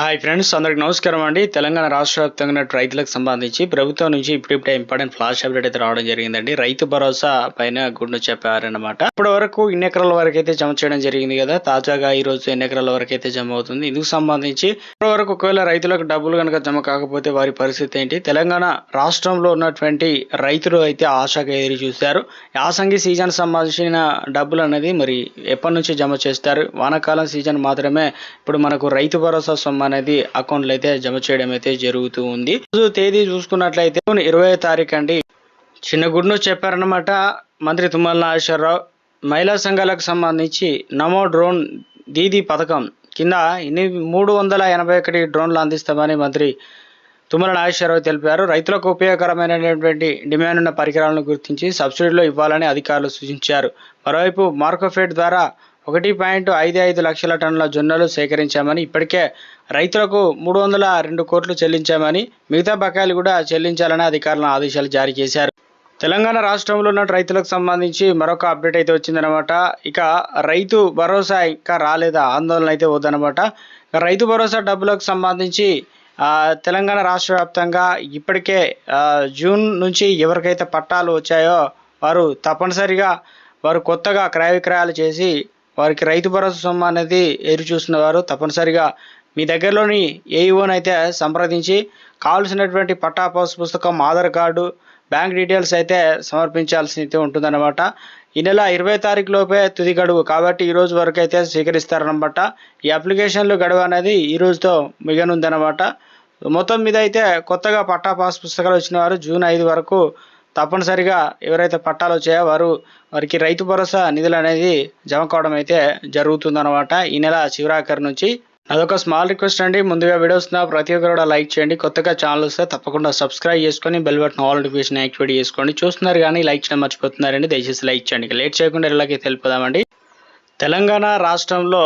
Hi friends అందరికి నమస్కారం అండి. తెలంగాణ రాష్ట్ర వ్యాప్తంగా రైతులకు సంబంధించి ప్రభుత్వం నుంచి ఇప్పుడిప్పుడే ఇంపార్టెంట్ ఫ్లాష్ అప్డేట్ అయితే రావడం జరిగిందండి. రైతు భరోసా పైన గుండు చెప్పారనమాట ఇప్పటి వరకు ఇన్ని ఎకరాల వరకు అయితే జమ చేయడం జరిగింది కదా. తాజాగా ఈ రోజు ఎన్ని ఎకరాల వరకు అయితే జమ అవుతుంది? ఇందుకు సంబంధించి ఇప్పటి వరకు ఒకవేళ రైతులకు డబ్బులు కనుక జమ కాకపోతే వారి పరిస్థితి ఏంటి? తెలంగాణ రాష్ట్రంలో ఉన్నటువంటి రైతులు అయితే ఆశగా ఎదురు చూశారు. యాసంగి సీజన్ సంబంధించిన డబ్బులు అనేది మరి ఎప్పటి నుంచి జమ చేస్తారు? వానాకాలం సీజన్ మాత్రమే. ఇప్పుడు మనకు రైతు భరోసా సంబంధించి అనేది అకౌంట్లో అయితే జమ చేయడం అయితే జరుగుతూ ఉంది. రోజు తేదీ చూసుకున్నట్లయితే జూన్ ఇరవై తారీఖు అండి. చిన్న గుడ్ను చెప్పారన్నమాట. మంత్రి తుమ్మల నాగేశ్వరరావు మహిళా సంఘాలకు సంబంధించి నమో డ్రోన్ దీదీ పథకం కింద ఎన్ని మూడు వందల ఎనభై ఒకటి డ్రోన్లు అందిస్తామని మంత్రి తుమ్మల నాగేశ్వరరావు తెలిపారు. రైతులకు ఉపయోగకరమైనటువంటి డిమాండ్ ఉన్న పరికరాలను గుర్తించి సబ్సిడీలో ఇవ్వాలని అధికారులు సూచించారు. మరోవైపు మార్కోఫెడ్ ద్వారా ఒకటి పాయింట్ ఐదు ఐదు లక్షల టన్నుల జొన్నలు సేకరించామని ఇప్పటికే రైతులకు మూడు వందల రెండు కోట్లు చెల్లించామని మిగతా బకాయిలు కూడా చెల్లించాలని అధికారులను ఆదేశాలు జారీ చేశారు. తెలంగాణ రాష్ట్రంలో ఉన్న రైతులకు సంబంధించి మరొక అప్డేట్ అయితే వచ్చిందనమాట ఇక రైతు భరోసా ఇంకా రాలేదా? ఆందోళన అయితే వద్దనమాట రైతు భరోసా డబ్బులకు సంబంధించి తెలంగాణ రాష్ట్ర వ్యాప్తంగా ఇప్పటికే జూన్ నుంచి ఎవరికైతే పట్టాలు వచ్చాయో వారు తప్పనిసరిగా వారు కొత్తగా క్రయ విక్రయాలు చేసి వారికి రైతు భరోసా సొమ్ము అనేది ఎదురు చూస్తున్న వారు తప్పనిసరిగా మీ దగ్గరలోని ఏఈఓని అయితే సంప్రదించి కావాల్సినటువంటి పట్టా పాస్ పుస్తకం ఆధార్ కార్డు బ్యాంక్ డీటెయిల్స్ అయితే సమర్పించాల్సి అయితే ఉంటుందన్నమాట. ఈ నెల ఇరవై తారీఖు లోపే తుది గడువు కాబట్టి ఈ రోజు వరకు అయితే స్వీకరిస్తారనమాట ఈ అప్లికేషన్లు గడువు అనేది ఈ రోజుతో మిగనుందనమాట మొత్తం మీద అయితే కొత్తగా పట్టా పాస్ పుస్తకాలు వచ్చిన వారు జూన్ ఐదు వరకు తప్పనిసరిగా ఎవరైతే పట్టాలు వచ్చాయో వారు వారికి రైతు భరోసా నిధులు అనేది జమ కావడం అయితే జరుగుతుందన్నమాట. ఈ నెల చివరాఖరి నుంచి అదొక స్మాల్ రిక్వెస్ట్ అండి. ముందుగా వీడియోస్ నా ప్రతి ఒక్కరు కూడా లైక్ చేయండి. కొత్తగా ఛానల్ వస్తే తప్పకుండా సబ్స్క్రైబ్ చేసుకొని bell button all notification activate చేసుకోండి. చూస్తున్నారు కానీ లైక్ చేయడం మర్చిపోతున్నారండి. దయచేసి లైక్ చేయండి. లేట్ చేయకుండా ఇలాగే తెలుపుదామండి. తెలంగాణ రాష్ట్రంలో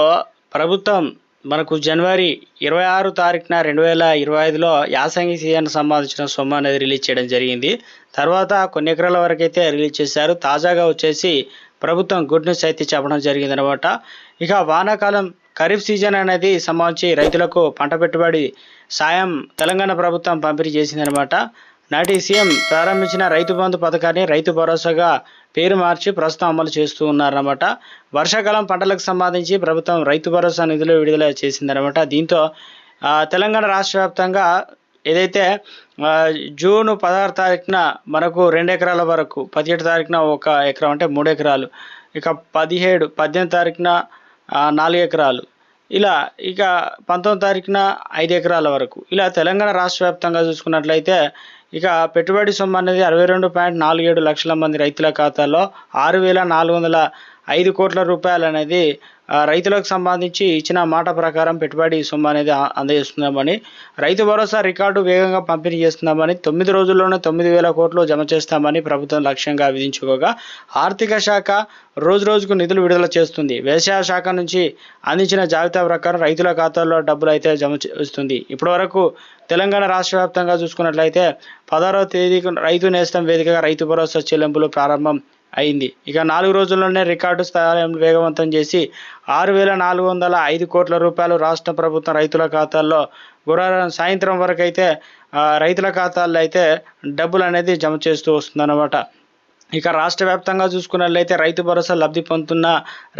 ప్రభుత్వం మనకు జనవరి ఇరవై ఆరు తారీఖున రెండు వేల ఇరవై ఐదులో యాసంగి సీజన్ సంబంధించిన సొమ్ము అనేది రిలీజ్ చేయడం జరిగింది. తర్వాత కొన్ని ఎకరాల వరకు అయితే రిలీజ్ చేశారు. తాజాగా వచ్చేసి ప్రభుత్వం గుడ్ న్యూస్ అయితే చెప్పడం జరిగింది అనమాట ఇక వానాకాలం ఖరీఫ్ సీజన్ అనేది సంబంధించి రైతులకు పంట పెట్టుబడి సాయం తెలంగాణ ప్రభుత్వం పంపిణీ చేసిందనమాట నాటి సీఎం ప్రారంభించిన రైతు బంధు పథకాన్ని రైతు భరోసాగా పేరు మార్చి ప్రస్తుతం అమలు చేస్తూ ఉన్నారన్నమాట. వర్షాకాలం పంటలకు సంబంధించి ప్రభుత్వం రైతు భరోసా నిధులు విడుదల చేసిందనమాట దీంతో తెలంగాణ రాష్ట్ర వ్యాప్తంగా ఏదైతే జూన్ పదహారు తారీఖున మనకు రెండు ఎకరాల వరకు పదిహేడు తారీఖున ఒక ఎకరం అంటే మూడు ఎకరాలు ఇక పదిహేడు పద్దెనిమిది తారీఖున నాలుగు ఎకరాలు ఇలా ఇక పంతొమ్మిది తారీఖున ఐదు ఎకరాల వరకు. ఇలా తెలంగాణ రాష్ట్ర వ్యాప్తంగా చూసుకున్నట్లయితే ఇక పెట్టుబడి సొమ్ము అనేది అరవై రెండు పాయింట్ నాలుగు ఏడు లక్షల మంది రైతుల ఖాతాలో ఆరు వేల నాలుగు వందల ఐదు కోట్ల రూపాయలు అనేది రైతులకు సంబంధించి ఇచ్చిన మాట ప్రకారం పెట్టుబడి సొమ్ము అనేది అందజేస్తున్నామని రైతు భరోసా రికార్డు వేగంగా పంపిణీ చేస్తున్నామని తొమ్మిది రోజుల్లోనే తొమ్మిది వేల కోట్లు జమ చేస్తామని ప్రభుత్వం లక్ష్యంగా విధించుకోగా ఆర్థిక శాఖ రోజు రోజుకు నిధులు విడుదల చేస్తుంది. వ్యవసాయ శాఖ నుంచి అందించిన జాబితా ప్రకారం రైతుల ఖాతాల్లో డబ్బులు అయితే జమ చేస్తుంది. ఇప్పటివరకు తెలంగాణ రాష్ట్ర వ్యాప్తంగా చూసుకున్నట్లయితే పదహారవ తేదీకి రైతు నేస్తం వేదికగా రైతు భరోసా చెల్లింపులు ప్రారంభం అయింది. ఇక నాలుగు రోజుల్లోనే రికార్డు స్థాయిని వేగవంతం చేసి ఆరు వేల నాలుగు వందల ఐదు కోట్ల రూపాయలు రాష్ట్ర ప్రభుత్వం రైతుల ఖాతాల్లో గురువారం సాయంత్రం వరకు అయితే రైతుల ఖాతాల్లో అయితే డబ్బులు అనేది జమ చేస్తూ వస్తుందన్నమాట. ఇక రాష్ట్ర వ్యాప్తంగా చూసుకున్నట్లయితే రైతు భరోసా లబ్ధి పొందుతున్న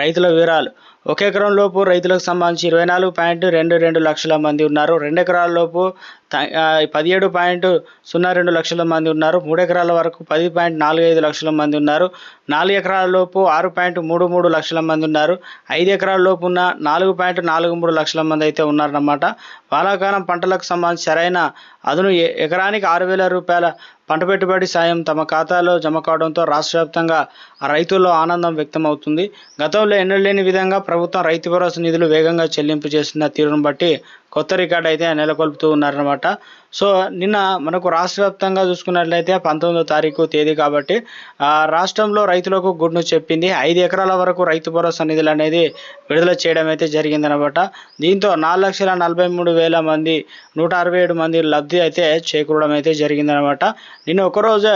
రైతుల వివరాలు. ఒక ఎకరం లోపు రైతులకు సంబంధించి ఇరవై నాలుగు పాయింట్ రెండు రెండు లక్షల మంది ఉన్నారు. రెండు ఎకరాల లోపు త- పదిహేడు పాయింట్ సున్నా రెండు లక్షల మంది ఉన్నారు. మూడు ఎకరాల వరకు పది పాయింట్ నాలుగు ఐదు లక్షల మంది ఉన్నారు. నాలుగు ఎకరాల లోపు ఆరు పాయింట్ మూడు మూడు లక్షల మంది ఉన్నారు. ఐదు ఎకరాల లోపు ఉన్న నాలుగు పాయింట్ నాలుగు మూడు లక్షల మంది అయితే ఉన్నారన్నమాట. వానాకాలం పంటలకు సంబంధించి సరైన అదును ఎ- ఎకరానికి ఆరు వేల రూపాయల పంట పెట్టుబడి సాయం తమ ఖాతాలో జమ కావడంతో రాష్ట్ర వ్యాప్తంగా రైతుల్లో ఆనందం వ్యక్తమవుతుంది. గతంలో ఎన్నడలేని విధంగా ప్రభుత్వం రైతు భరోసా నిధులు వేగంగా చెల్లింపు చేస్తున్న తీరును బట్టి కొత్త రికార్డు అయితే నెలకొల్పుతూ ఉన్నారనమాట సో నిన్న మనకు రాష్ట్ర వ్యాప్తంగా చూసుకున్నట్లయితే పంతొమ్మిదో తారీఖు తేదీ కాబట్టి ఆ, రాష్ట్రంలో రైతులకు గుడ్ న్యూస్ చెప్పింది. ఐదు ఎకరాల వరకు రైతు భరోసా నిధులు అనేది విడుదల చేయడం అయితే జరిగిందనమాట దీంతో నాలుగు లక్షల నలభై మూడు వేల మంది నూట అరవై ఏడు మంది లబ్ధి అయితే చేకూరడం అయితే జరిగిందనమాట నిన్న ఒకరోజు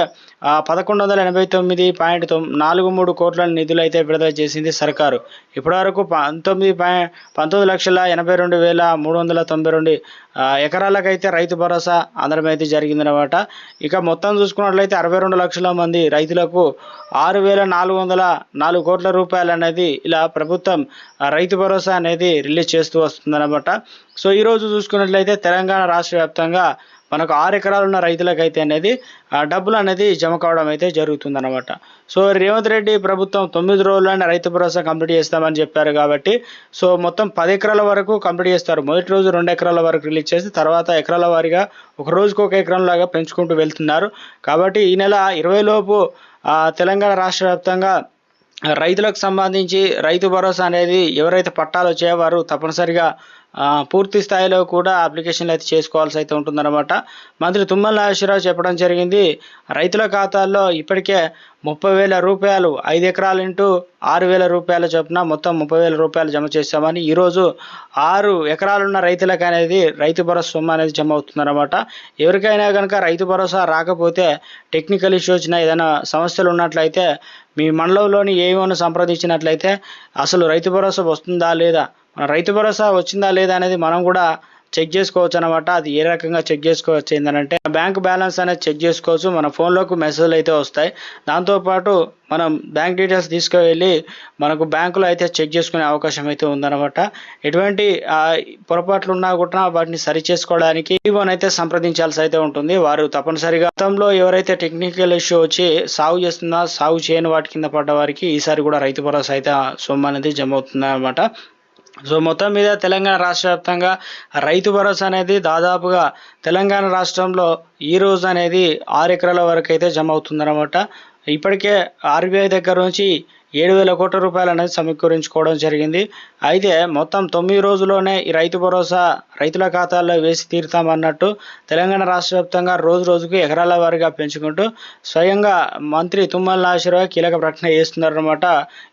పదకొండు వందల ఎనభై తొమ్మిది పాయింట్ నాలుగు మూడు కోట్ల నిధులు అయితే విడుదల చేసింది సర్కారు. ఇప్పటివరకు పంతొమ్మిది పాయింట్ పంతొమ్మిది లక్షల ఎనభై రెండు వేల మూడు వందల తొంభై రెండు ఎకరాలకైతే రైతు భరోసా అందడం అయితే జరిగిందనమాట ఇక మొత్తం చూసుకున్నట్లయితే అరవై రెండు లక్షల మంది రైతులకు ఆరు వేల నాలుగు వందల నాలుగు కోట్ల రూపాయలు అనేది ఇలా ప్రభుత్వం రైతు భరోసా అనేది రిలీజ్ చేస్తూ వస్తుందన్నమాట. సో ఈరోజు చూసుకున్నట్లయితే తెలంగాణ రాష్ట్ర వ్యాప్తంగా మనకు ఆరు ఎకరాలు ఉన్న రైతులకైతే అనేది డబ్బులు అనేది జమ కావడం అయితే జరుగుతుందన్నమాట. సో రేవంత్ రెడ్డి ప్రభుత్వం తొమ్మిది రోజుల్లోనే రైతు భరోసా కంప్లీట్ చేస్తామని చెప్పారు కాబట్టి సో మొత్తం పది ఎకరాల వరకు కంప్లీట్ చేస్తారు. మొదటి రోజు రెండు ఎకరాల వరకు రిలీజ్ చేసి తర్వాత ఎకరాల వారీగా ఒక రోజుకు ఒక ఎకరం లాగా పెంచుకుంటూ వెళ్తున్నారు. కాబట్టి ఈ నెల ఇరవై లోపు తెలంగాణ రాష్ట్ర వ్యాప్తంగా రైతులకు సంబంధించి రైతు భరోసా అనేది ఎవరైతే పట్టాలు వచ్చాయో వారు తప్పనిసరిగా పూర్తి స్థాయిలో కూడా అప్లికేషన్లు అయితే చేసుకోవాల్సి అయితే ఉంటుందన్నమాట. మంత్రి తుమ్మల నాగేశ్వరరావు చెప్పడం జరిగింది రైతుల ఖాతాల్లో ఇప్పటికే ముప్పై వేల రూపాయలు ఐదు ఎకరాలు ఇంటూ ఆరు వేల రూపాయల చొప్పున మొత్తం ముప్పై వేల రూపాయలు జమ చేస్తామని ఈరోజు ఆరు ఎకరాలున్న రైతులకు అనేది రైతు భరోసా సొమ్ము అనేది జమ అవుతుందన్నమాట. ఎవరికైనా కనుక రైతు భరోసా రాకపోతే టెక్నికల్ ఇష్యూ వచ్చిన ఏదైనా సమస్యలు ఉన్నట్లయితే మీ మండలంలోని ఏమైనా సంప్రదించినట్లయితే అసలు రైతు భరోసా వస్తుందా లేదా రైతు భరోసా వచ్చిందా లేదా అనేది మనం కూడా చెక్ చేసుకోవచ్చు అనమాట అది ఏ రకంగా చెక్ చేసుకోవచ్చు ఏంటంటే బ్యాంక్ బ్యాలెన్స్ అనేది చెక్ చేసుకోవచ్చు. మన ఫోన్లోకి మెసేజ్లు అయితే వస్తాయి. దాంతోపాటు మనం బ్యాంక్ డీటెయిల్స్ తీసుకువెళ్ళి మనకు బ్యాంకులో అయితే చెక్ చేసుకునే అవకాశం అయితే ఉందన్నమాట. ఎటువంటి పొరపాట్లు ఉన్నా కూడా వాటిని సరి చేసుకోవడానికి ఈవోన్ అయితే సంప్రదించాల్సి అయితే ఉంటుంది. వారు తప్పనిసరిగా గతంలో ఎవరైతే టెక్నికల్ ఇష్యూ వచ్చి సాగు చేస్తున్నా సాగు చేయని వాటి కింద పడ్డ వారికి ఈసారి కూడా రైతు భరోసా అయితే సొమ్ము అనేది జమ అవుతుంది అనమాట సో మొత్తం మీద తెలంగాణ రాష్ట్ర వ్యాప్తంగా రైతు భరోసా అనేది దాదాపుగా తెలంగాణ రాష్ట్రంలో ఈ రోజు అనేది ఆరు ఎకరాల వరకు అయితే జమ అవుతుందన్నమాట. ఇప్పటికే ఆర్బీఐ దగ్గర నుంచి ఏడు వేల కోట్ల రూపాయలు అనేది సమీకరించుకోవడం జరిగింది. అయితే మొత్తం తొమ్మిది రోజుల్లోనే ఈ రైతు భరోసా రైతుల ఖాతాల్లో వేసి తీరుతామన్నట్టు తెలంగాణ రాష్ట్ర వ్యాప్తంగా రోజు రోజుకు ఎకరాల వారిగా పెంచుకుంటూ స్వయంగా మంత్రి తుమ్మల నాగేశ్వరరావు కీలక ప్రకటన చేస్తున్నారనమాట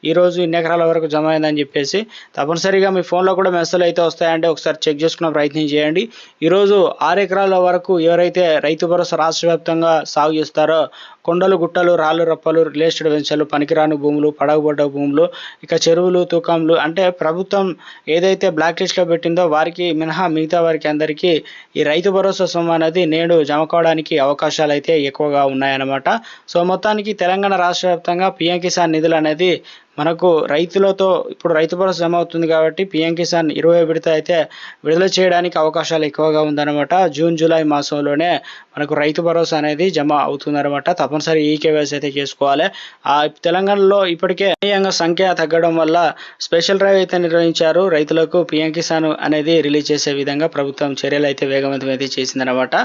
ఈరోజు ఇన్ని ఎకరాల వరకు జమ అయిందని చెప్పేసి తప్పనిసరిగా మీ ఫోన్లో కూడా మెసేజ్లు అయితే వస్తాయంటే ఒకసారి చెక్ చేసుకున్న ప్రయత్నం చేయండి. ఈరోజు ఆరు ఎకరాల వరకు ఎవరైతే రైతు భరోసా రాష్ట్ర వ్యాప్తంగా సాగు చేస్తారో కొండలు గుట్టలు రాళ్ళు రప్పలు రిలేస్టెడ్ వెంచర్లు పనికిరాని భూములు పడగబడ్డ భూములు ఇక చెరువులు తూకంలు అంటే ప్రభుత్వం ఏదైతే బ్లాక్ లిస్ట్లో పెట్టిందో వారికి మినహా మిగతా వారికి అందరికీ ఈ రైతు భరోసా సొమ్ము అనేది నేడు జమ కావడానికి అవకాశాలు అయితే ఎక్కువగా ఉన్నాయన్నమాట. సో మొత్తానికి తెలంగాణ రాష్ట్ర వ్యాప్తంగా పిఎం కిసాన్ నిధులు అనేది మనకు రైతులతో ఇప్పుడు రైతు భరోసా జమ అవుతుంది కాబట్టి పిఎం కిసాన్ ఇరవై విడత అయితే విడుదల చేయడానికి అవకాశాలు ఎక్కువగా ఉందన్నమాట. జూన్ జూలై మాసంలోనే మనకు రైతు భరోసా అనేది జమ అవుతుందన్నమాట. తప్పనిసరి ఈ కేవైసీ అయితే చేసుకోవాలి. ఆ తెలంగాణలో ఇప్పటికే గణనీయంగా సంఖ్య తగ్గడం వల్ల స్పెషల్ డ్రైవ్ అయితే నిర్వహించారు. రైతులకు పిఎం కిసాన్ అనేది రిలీజ్ చేసే విధంగా ప్రభుత్వం చర్యలు అయితే వేగవంతం అయితే చేసిందన్నమాట.